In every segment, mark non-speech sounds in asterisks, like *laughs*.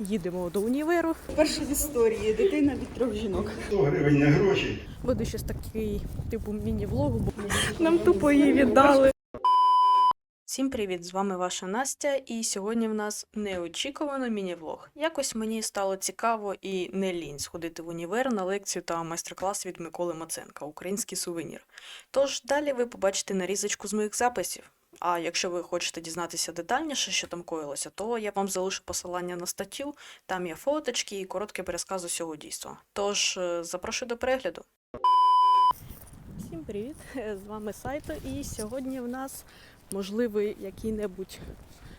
їдемо до універу. Перша в історії дитина від трьох жінок. 100 гривень не гроші. Буде щось такий типу міні-влогу, бо нам тупо її віддали. Всім привіт! З вами ваша Настя, і сьогодні в нас неочікувано міні-влог. Якось мені стало цікаво і не лінь сходити в універ на лекцію та майстер-клас від Миколи Маценка Український сувенір. Тож далі ви побачите нарізочку з моїх записів. А якщо ви хочете дізнатися детальніше, що там коїлося, то я вам залишу посилання на статтю, там є фоточки і короткий пересказ усього дійства. Тож е, запрошую до перегляду. Всім привіт! З вами Сайто, і сьогодні в нас можливий який-небудь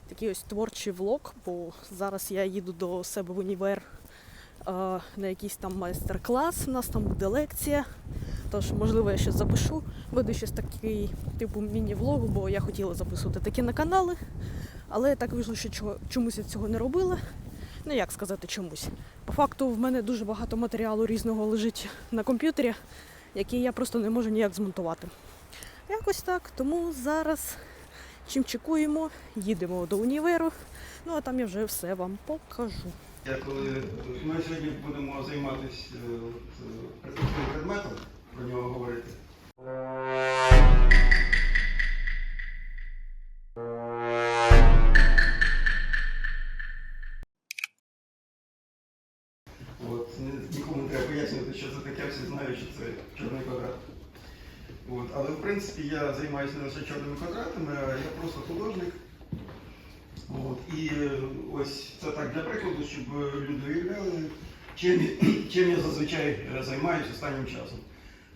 такий ось творчий влог, бо зараз я їду до себе в універ е, на якийсь там майстер-клас, у нас там буде лекція. Тож, можливо, я щось запишу. Буде щось такий типу міні-влогу, бо я хотіла записувати такі на канали, але так вийшло, що чомусь я цього не робила. Ну як сказати чомусь. По факту в мене дуже багато матеріалу різного лежить на комп'ютері, який я просто не можу ніяк змонтувати. Якось так. Тому зараз чим чекуємо, їдемо до універу. Ну а там я вже все вам покажу. Ми сьогодні будемо займатися е, е, предметом, про нього говорити. От, нікому не треба пояснювати, що це таке, всі знають, що це чорний квадрат. От, але в принципі я займаюся не лише чорними квадратами, а я просто художник. От, і е, ось це так для прикладу, щоб люди уявляли, чим, чим я зазвичай е, займаюся останнім часом.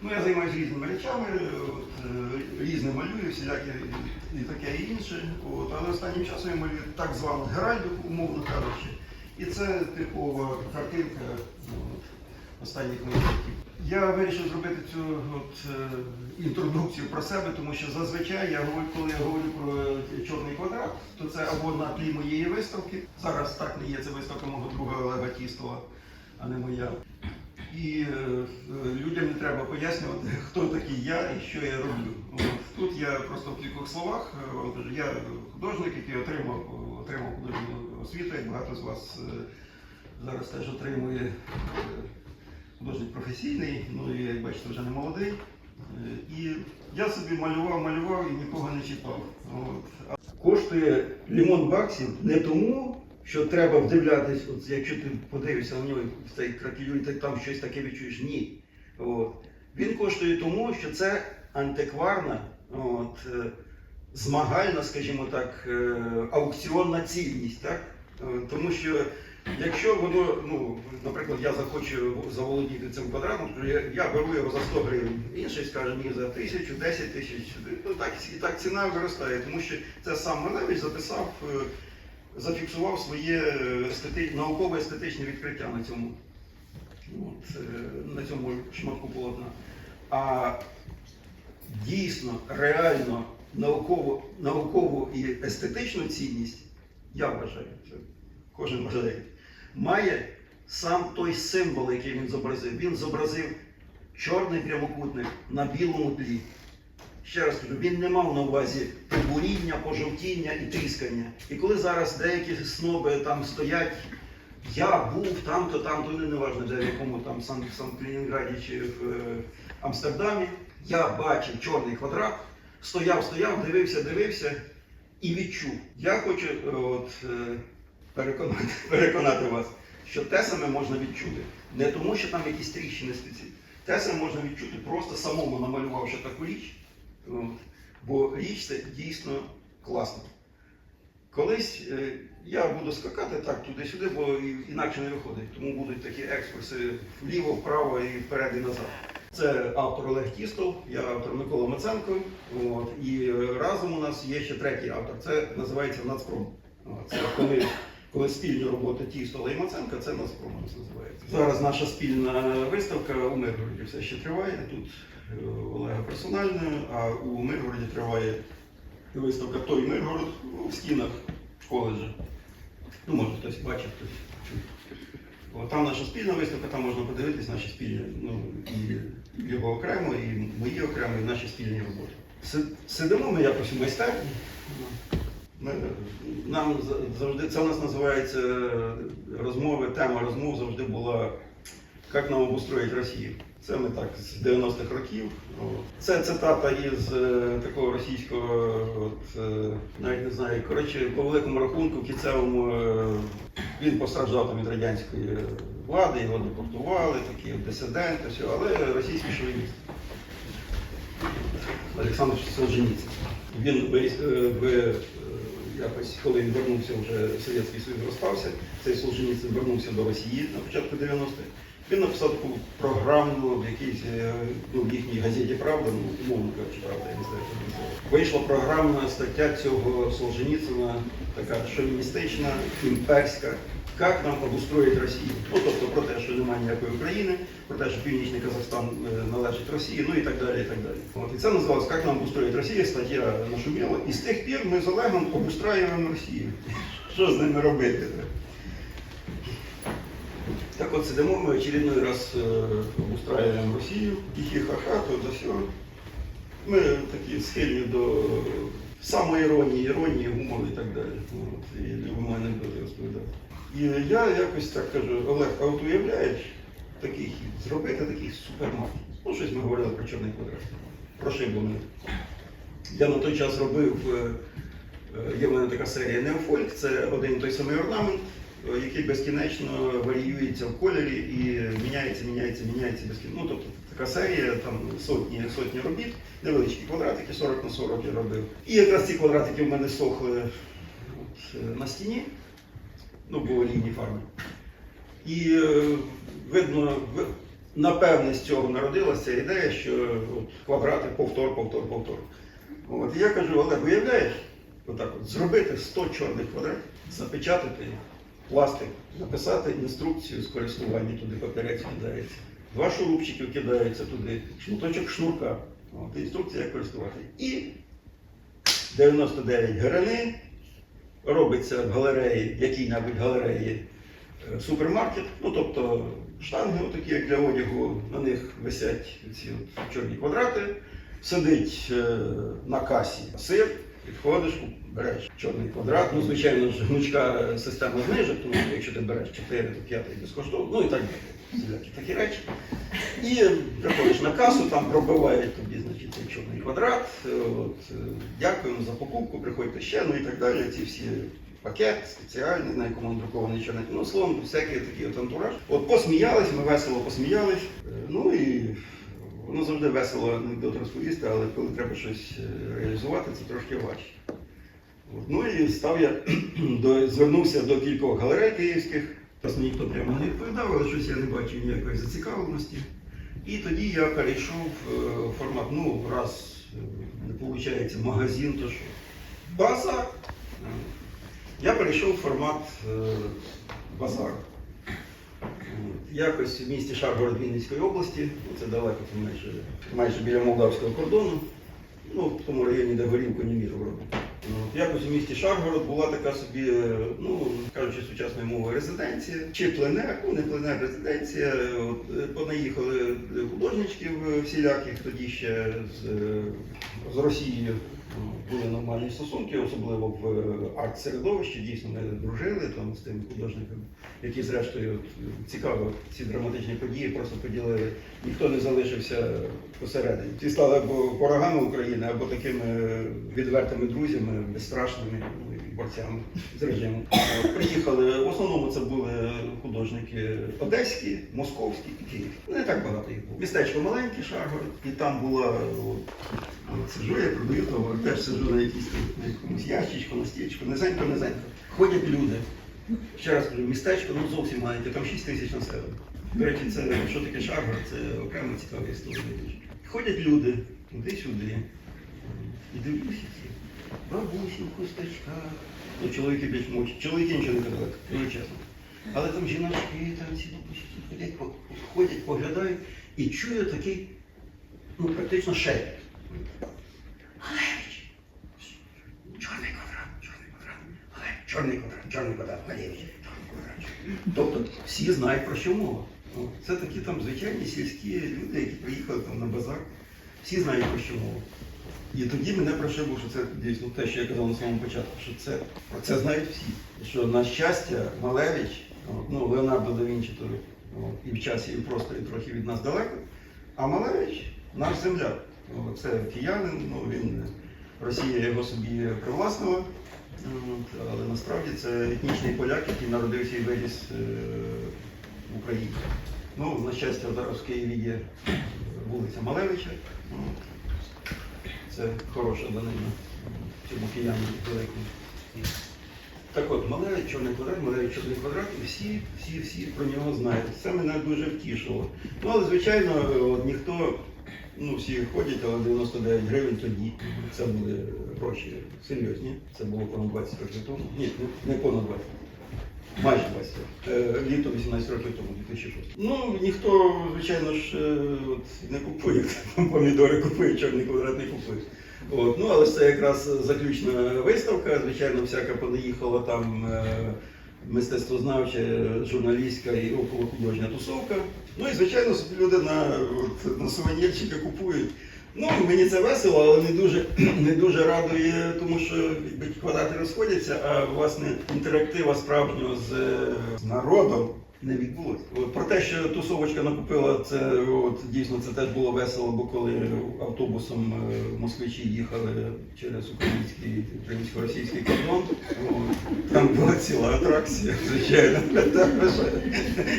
Ну, я займаюся різними речами, е, от, е, різне малюю, всілякі і таке і інше. От, але останнім часом я малюю так звану геральдику, умовно кажучи. І це типова картинка ну, от, останніх моїх років. Я вирішив зробити цю от, е, інтродукцію про себе, тому що зазвичай я говорю, коли я говорю про чорний квадрат, то це або на тлі моєї виставки. Зараз так не є, це виставка мого друга Олега Тістова, а не моя. І е, людям не треба пояснювати, *laughs* хто такий я і що я роблю. Тут я просто в кількох словах. е, я художник, який отримав, отримав художню освіту, як багато з вас е, зараз теж отримує. художник професійний, ну і як бачите, вже не молодий. І я собі малював, малював і нікого не чіпав. От. Коштує лімон баксів не тому, що треба вдивлятись, от якщо ти подивишся на нього в цей кракелюй, ти там щось таке відчуєш. Ні. От. Він коштує тому, що це антикварна, от, е, змагальна, скажімо так, е, аукціонна цінність. Так? Е, Тому що Якщо воно, ну, наприклад, я захочу заволодіти цим квадратом, то я, я беру його за 100 гривень, інший скаже мені за тисячу, 10 тисяч. Ну так і так ціна виростає, тому що це сам Малевич записав, зафіксував своє естети... наукове естетичне відкриття на цьому, от, е, на цьому шматку полотна. А дійсно, реально наукову, наукову і естетичну цінність, я вважаю, це кожен вважає, має сам той символ, який він зобразив. Він зобразив чорний прямокутник на білому тлі. Ще раз кажу, він не мав на увазі буріння, пожовтіння і тріскання. І коли зараз деякі сноби там стоять, я був там-то, там-то, не неважно, де в якому там Сан, Сан Калінінграді чи в е, Амстердамі, я бачив чорний квадрат, стояв, стояв, дивився, дивився і відчув. Я хочу е, от, е, переконати, *laughs* переконати вас, що те саме можна відчути. Не тому, що там якісь тріщини спеці. Те саме можна відчути просто самому намалювавши таку річ. От. Бо річ це дійсно класно. Колись е, я буду скакати так туди-сюди, бо інакше не виходить. Тому будуть такі екскурси вліво, вправо і вперед і назад. Це автор Олег Тістов, я автор Микола Маценко. От, і е, разом у нас є ще третій автор. Це називається Нацпром. Це коли, коли спільні роботи Тістола і Маценка, це нас називається. Зараз наша спільна виставка у Миргороді все ще триває. Тут е, Олега персонально, а у Миргороді триває виставка Той Миргород у стінах коледжу. Ну, може, хтось бачив, хтось чув. Там наша спільна виставка, там можна подивитись наші спільні, ну, і його окремо, і мої окремо, і наші спільні роботи. Сидимо ми якось у майстерні. Нам завжди це у нас називається е, розмови, тема розмов завжди була як нам обустроїть Росію. Це ми так з 90-х років. Це цитата із е, такого російського, от, е, навіть не знаю, коротше, по великому рахунку, кінцевому він постраждав від радянської влади, його депортували, такі дисиденти, все, але російський шовініст. Олександр Солженіцин. Він якось, коли він вернувся вже Совєтський Союз розпався, цей Солженіцин вернувся до Росії на початку 90-х. Він написав таку програму в якійсь е, ну, в їхній газеті Правда, ну, умовно кажучи, правда, я не знаю, що це. Вийшла програмна стаття цього Солженіцина, така шовіністична, імперська. Як нам обустроїть Росію? Ну тобто про те, що немає ніякої України, про те, що Північний Казахстан е, належить Росії, ну і так далі. І так далі. От і це називалось Як нам обустроїть Росія, стаття нашуміла. І з тих пір ми з Олегом обустраюємо Росію. *laughs* Що з ними робити? Так от сидимо, ми очередной раз е, обустраюємо Росію, тихі ха-ха, то до всього. Ми такі схильні до самоіронії, іронії, гумору і так далі. От, і любимо анекдоти розповідати. І я якось так кажу, Олег, а от уявляєш такий хід, зробити такий супермаркет. Ну, щось ми говорили про чорний квадрат, про шиблений. Я на той час робив, е, е, є в мене така серія Неофольк, це один той самий орнамент, е, який безкінечно варіюється в кольорі і міняється, міняється, міняється безкінечно. Ну, тобто така серія, там сотні, сотні робіт, невеличкі квадратики, 40 на 40 я робив. І якраз ці квадратики в мене сохли от, на стіні, ну, було лінії фарби. І е, видно, напевне, з цього народилася ідея, що от, квадрати повтор, повтор, повтор. От, і я кажу, Олег, уявляєш, отак от, зробити 100 чорних квадратів, запечатати пластик, написати інструкцію з користування, туди папірець кидається. Два шурупчики кидаються туди, шматочок шнурка. От, інструкція, як користувати. І 99 гривень робиться в галереї, якій-небудь галереї е, супермаркет, ну тобто штанги, отакі, як для одягу, на них висять ці от чорні квадрати, сидить е, на касі сир, підходиш, береш чорний квадрат, ну, звичайно ж, гнучка система знижок, тому що якщо ти береш 4, то 5 безкоштовно, ну і так далі. Такі речі. І приходиш на касу, там пробивають тобі, квадрат. е, От, е, дякуємо за покупку, приходьте ще, ну і так далі. Ці всі пакет спеціальний, на якому надрукований чорний. Ну, словом, всякий такий от антураж. От посміялись, ми весело посміялись. Е, Ну і воно завжди весело анекдот розповісти, але коли треба щось реалізувати, це трошки важче. От, Ну і став я *clears throat* до, звернувся до кількох галерей київських. Просто ніхто прямо не відповідав, але щось я не бачив ніякої зацікавленості. І тоді я перейшов в формат, ну, раз не виходить магазин, то що? Базар. Я перейшов в формат базару. От, Якось в місті Шаргород Вінницької області, це далеко, майже, майже біля молдавського кордону, ну, в тому районі, де горілку не міг От, якось у місті Шаргород була така собі, е, ну, кажучи сучасною мовою, резиденція, чи пленер, ну не пленер, резиденція. От, е, понаїхали в всіляких тоді ще з, е, з Росією. Були нормальні стосунки, особливо в е, арт-середовищі. Дійсно, ми дружили там з тими художниками, які зрештою от, цікаво ці драматичні події просто поділили. Ніхто не залишився посередині. Ті стали або ворогами України, або такими відвертими друзями, безстрашними ну, і борцями з режимом. Приїхали, в основному це були художники одеські, московські і київські. Не так багато їх було. Містечко маленьке, Шаргород, і там була от, сиджу, я продаю товар, теж сиджу на якійсь на якомусь ящичку, на стільчику, низенько, низенько. Ходять люди. Ще раз кажу, містечко ну зовсім маленьке, там 6 тисяч населення. До речі, це що таке Шаргород, це окрема цікава історія. Ходять люди туди-сюди. І дивлюся ці бабусі в хусточках. Ну, чоловіки більш мовчать. Чоловіки нічого не казали, дуже чесно. Але там жіночки, там ці бабусі ходять, ходять, поглядають і чую такий, ну, практично шепіт. Галевич! Чорний квадрат, чорний квадрат, Галевич, чорний квадрат, чорний квадрат, Галевич, чорний квадрат. Тобто всі знають про що мова. Це такі там звичайні сільські люди, які приїхали там на базар. Всі знають про що мова. І тоді мене прошибло, що це дійсно те, що я казав на самому початку, що це про це знають всі. Що на щастя, Малевич, ну, Леонардо да Вінчі то, і в часі, і в просторі трохи від нас далеко, а Малевич наш земляк. Це киянин, ну він Росія його собі привласнила. Але насправді це етнічний поляк, який народився і виріс е, в Україні. Ну, на щастя, зараз в Києві є вулиця Малевича. Це хороша данина цьому киянину великому. Так от, Малевич, чорний квадрат, Малевич, чорний квадрат, і всі, всі, всі про нього знають. Це мене дуже втішило. Ну, але, звичайно, от, ніхто, ну, всі ходять, але 99 гривень тоді. Це були гроші серйозні. Це було понад 20 років тому. Ні, не понад 20. Майже 20 років. Е, Літо 18 років тому, 2006. Ну, ніхто, звичайно ж, е, от, не купує. Помідори купує, чорний квадрат не купує. От, ну, але ж це якраз заключна виставка. Звичайно, всяка понаїхала там е, мистецтвознавча, журналістська і околохудожня тусовка. Ну і звичайно, люди на, от, на сувенірчики купують. Ну, мені це весело, але не дуже, *clears throat* не дуже радує, тому що квадрати розходяться, а власне інтерактива справжнього з, з народом не відбулося. Про те, що тусовочка накупила, це от, дійсно це теж було весело, бо коли автобусом е, москвичі їхали через український українсько-російський кордон, там була ціла атракція, звичайно.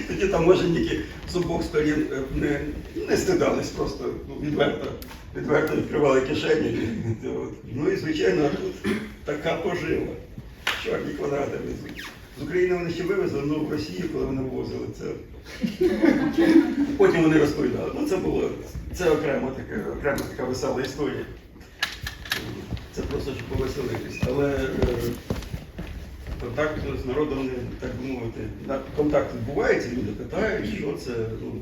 Тоді там моженники з обох сторін е, не, не стидались просто ну, відверто. Відверто відкривали кишені. Ну і звичайно, тут така пожива. Чорні квадрати везуть. З України вони ще вивезли, але в Росію, коли вони ввозили, це. *laughs* Потім вони розповідали. Ну це було це окрема така, окрема така весела історія. Це просто щоб повеселитись. Але е, контакт з народом, так би мовити, контакт відбувається, люди питають, що це, ну,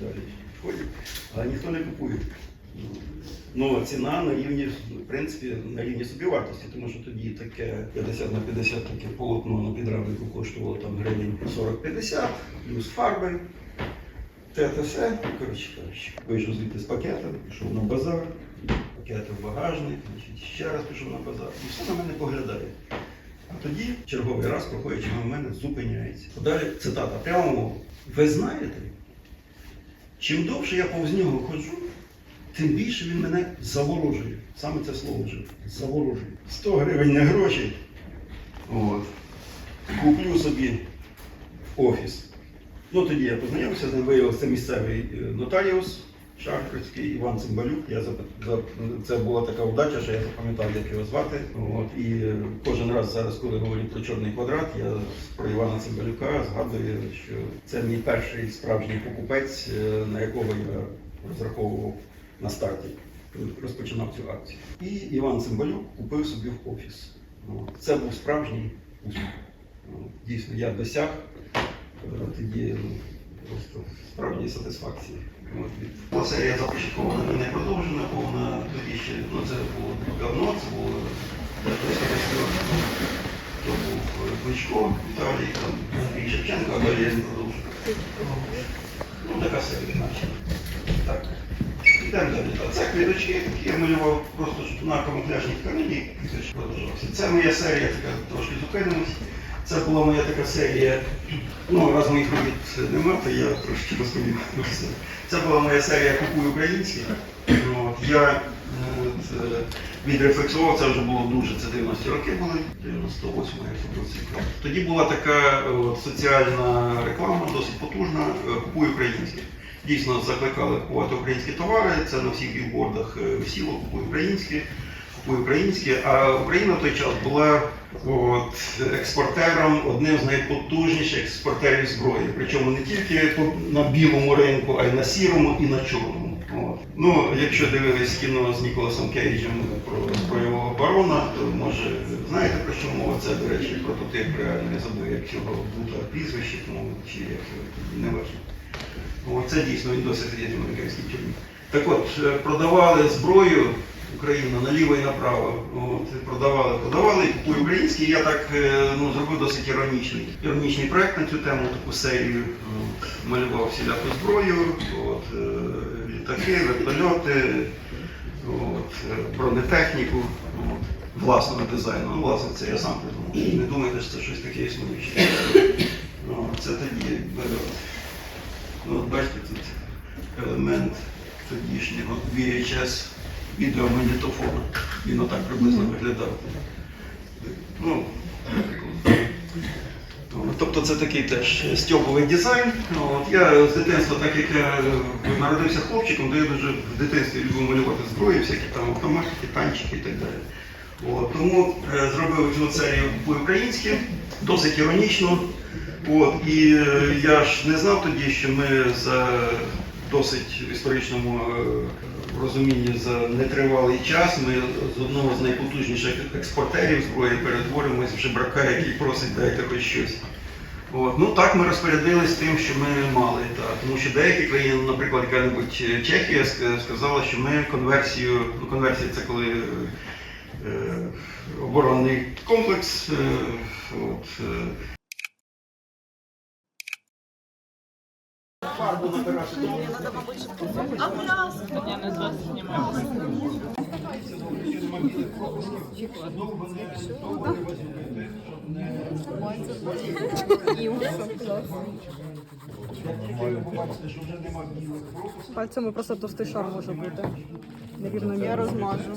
далі. Ходять, але ніхто не купує. Ну, ціна на рівні, в принципі, на рівні собівартості, тому що тоді таке 50 на 50 таке полотно на підрамнику коштувало там гривень 40-50, плюс фарби, те те все. Ну, Коротше вийшов звідти з пакетом, пішов на базар, пакети в багажник, значить, ще раз пішов на базар. І все на мене поглядає. А тоді черговий раз, проходячи на мене, зупиняється. Далі цитата. Прямо. Ви знаєте, чим довше я повз нього ходжу, тим більше він мене заворожує. Саме це слово вже заворожує. 100 гривень не гроші. От. Куплю собі офіс. Ну тоді я познайомився з ним, виявився це місцевий е, нотаріус Шахрицький Іван Цимбалюк. Я за- Це була така вдача, що я запам'ятав, як його звати. От. І е, кожен раз зараз, коли говорю про чорний квадрат, я про Івана Цимбалюка згадую, що це мій перший справжній покупець, е, на якого я розраховував на старті, розпочинав цю акцію. І Іван Цимбалюк купив собі в офіс. Це був справжній успіх. Дійсно, я досяг тоді ну, просто справжньої сатисфакції. Була серія започаткована не продовжена, бо вона тоді ще, ну це було давно, це було близько 10 років. То був е, Кличко Віталій, там Андрій Шевченко, а далі я не продовжую. Ну, така серія, наче. Так. Йдемо далі. А це квіточки, які я малював просто на камуфляжній тканині, квіточки продовжувався. Це моя серія, така трошки зупинимось. Це була моя така серія. Ну, раз моїх робіт нема, то я трошки розповім. про це. Була моя серія Купуй українське. Я от, е, відрефлексував, це вже було дуже, це 90-ті роки були, 98 як це було. Тоді була така от, соціальна реклама, досить потужна, Купуй українське. Дійсно закликали купувати українські товари, це на всіх білбордах е, висіло, купуй українське, купуй українське. А Україна в той час була от, експортером, одним з найпотужніших експортерів зброї. Причому не тільки на білому ринку, а й на сірому і на чорному. От. Ну, якщо дивились кіно з Ніколасом Кейджем про збройового барона, то може знаєте про що мова? Це, до речі, прототип реально не забув, як бута прізвище, ну, чи як не важливо. О, це дійсно він досі сидить в американській тюрмі. Так от, е, продавали зброю Україна наліво і направо. От, продавали, продавали, купуй український. Я так е, ну, зробив досить іронічний, іронічний проект на цю тему, таку серію. Малював всіляку зброю, от, е, літаки, вертольоти, от, е, бронетехніку от, власного дизайну. Ну, власне, це я сам придумав. Не думайте, що це щось таке існуюче. Ну, Це тоді, ну, от бачите, тут елемент тодішнього VHS відеомагнітофона. Він отак приблизно виглядав. Ну. Ну, Тобто це такий теж стьоповий дизайн. От, я з дитинства, так як я е, народився хлопчиком, то я дуже в дитинстві любив малювати зброю, всякі там автоматики, танчики і так далі. От, тому е, зробив цю серію по-українськи, досить іронічно. От, і е, я ж не знав тоді, що ми за досить в історичному е, розумінні за нетривалий час ми з одного з найпотужніших експортерів зброї перетворимось в жебрака, який просить дайте хоч щось. От. Ну так ми розпорядились тим, що ми мали. Так. Тому що деякі країни, наприклад, яка-небудь Чехія сказала, що ми конверсію, ну конверсія це коли е, оборонний комплекс. Е, от, е, Пальцями просто товстий шар може бути. Нерівномірно. Я розмажу.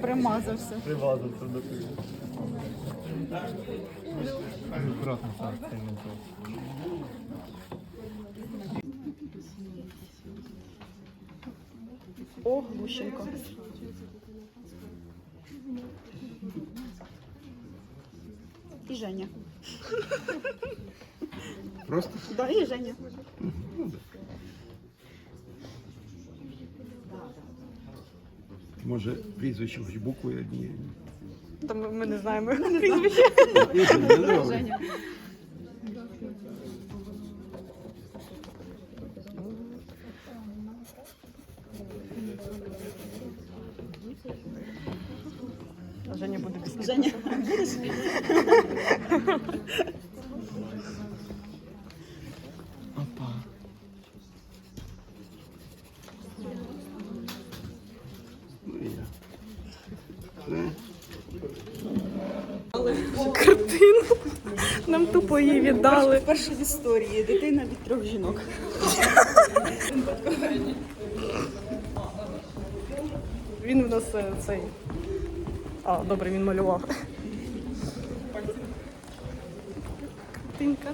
Примазався. Привазився до пива. Аккуратно так, це не то. О, Глущенко. І Женя. Просто Да, і Женя. Може прізвище хоч буквою однією. Там ми не знаємо його прізвище. Женя. Буде Женя. Ну, і я. Все. картину. Нам тупо її віддали. Перша в історії дитина від трьох жінок. Він у нас е, цей. А, добре, він малював. Картинка.